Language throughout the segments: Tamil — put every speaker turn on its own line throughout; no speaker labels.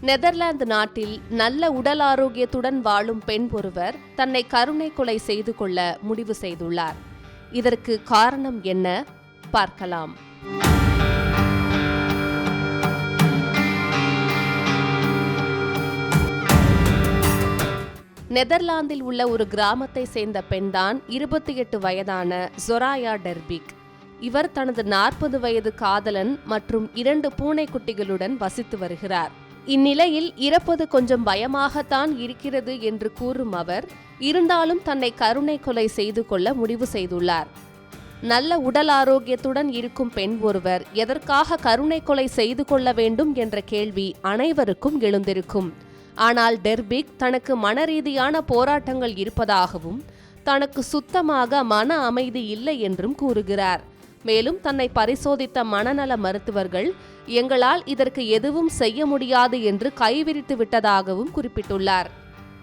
நெதர்லாந்து நாட்டில் நல்ல உடல் ஆரோக்கியத்துடன் வாழும் பெண் ஒருவர் தன்னை கருணை கொலை செய்து கொள்ள முடிவு செய்துள்ளார். இதற்கு காரணம் என்ன? பார்க்கலாம். நெதர்லாந்தில் உள்ள ஒரு கிராமத்தை சேர்ந்த பெண்தான் இருபத்தி எட்டு வயதான ஜொராயா டெர்பிக். இவர் தனது நாற்பது வயது காதலன் மற்றும் இரண்டு பூனைக்குட்டிகளுடன் வசித்து வருகிறார். இந்நிலையில் இறப்பது கொஞ்சம் பயமாகத்தான் இருக்கிறது என்று கூறும் அவர் இருந்தாலும் தன்னை கருணை கொலை செய்து கொள்ள முடிவு செய்துள்ளார். நல்ல உடல் ஆரோக்கியத்துடன் இருக்கும் பெண் ஒருவர் எதற்காக கருணை கொலை செய்து கொள்ள வேண்டும் என்ற கேள்வி அனைவருக்கும் எழுந்திருக்கும். ஆனால் டெர்பிக் தனக்கு மனரீதியான போராட்டங்கள் இருப்பதாகவும் தனக்கு சுத்தமாக மன அமைதி இல்லை என்றும் கூறுகிறார். மேலும் தன்னை பரிசோதித்த மனநல மருத்துவர்கள் எங்களால் இதற்கு எதுவும் செய்ய முடியாது என்று கைவிரித்து விட்டதாகவும் குறிப்பிட்டுள்ளார்.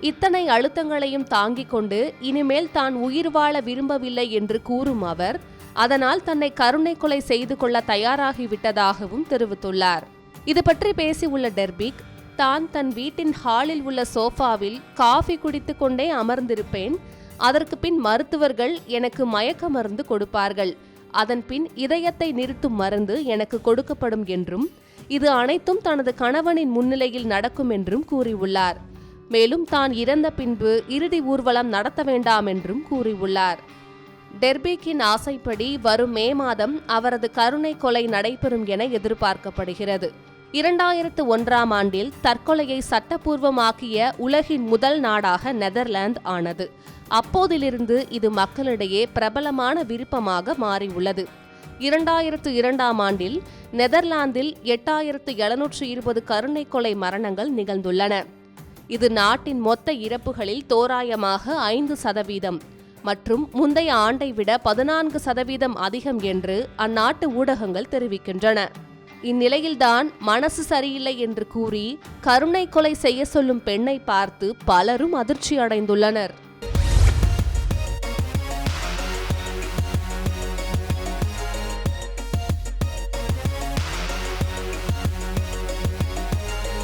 இத்தனை அழுத்தங்களையும் தாங்கிக் கொண்டு இனிமேல் தான் உயிர் வாழ விரும்பவில்லை என்று கூறும் அவர் அதனால் தன்னை கருணை கொலை செய்து கொள்ள தயாராகிவிட்டதாகவும் தெரிவித்துள்ளார். இது பற்றி பேசியுள்ள டெர்பிக் தான் தன் வீட்டின் ஹாலில் உள்ள சோஃபாவில் காஃபி குடித்து கொண்டே அமர்ந்திருப்பேன் அதற்கு பின் மருத்துவர்கள் எனக்கு மயக்க மருந்து கொடுப்பார்கள். அதன்பின் இதயத்தை நிறுத்தும் மருந்து எனக்கு கொடுக்கப்படும் என்றும் இது அனைத்தும் தனது கணவனின் முன்னிலையில் நடக்கும் என்றும் கூறியுள்ளார். மேலும் தான் இறந்த பின்பு இறுதி ஊர்வலம் நடத்த வேண்டாம் என்றும் கூறியுள்ளார். டெர்பிக்கின் ஆசைப்படி வரும் மே மாதம் அவரது கருணை கொலை நடைபெறும் என எதிர்பார்க்கப்படுகிறது. இரண்டாயிரத்து ஒன்றாம் ஆண்டில் தற்கொலையை சட்டப்பூர்வமாக்கிய உலகின் முதல் நாடாக நெதர்லாந்து ஆனது. அப்போதிலிருந்து இது மக்களிடையே பிரபலமான விருப்பமாக மாறியுள்ளது. இரண்டாயிரத்து இரண்டாம் ஆண்டில் நெதர்லாந்தில் எட்டாயிரத்து எழுநூற்று இருபது கருணை கொலை மரணங்கள் நிகழ்ந்துள்ளன. இது நாட்டின் மொத்த இறப்புகளில் தோராயமாக ஐந்து சதவீதம் மற்றும் முந்தைய ஆண்டை விட பதினான்கு சதவீதம் அதிகம் என்று அந்நாட்டு ஊடகங்கள் தெரிவிக்கின்றன. இந்நிலையில்தான் மனசு சரியில்லை என்று கூறி கருணை கொலை செய்ய சொல்லும் பெண்ணை பார்த்து பலரும் அதிர்ச்சி அடைந்துள்ளனர்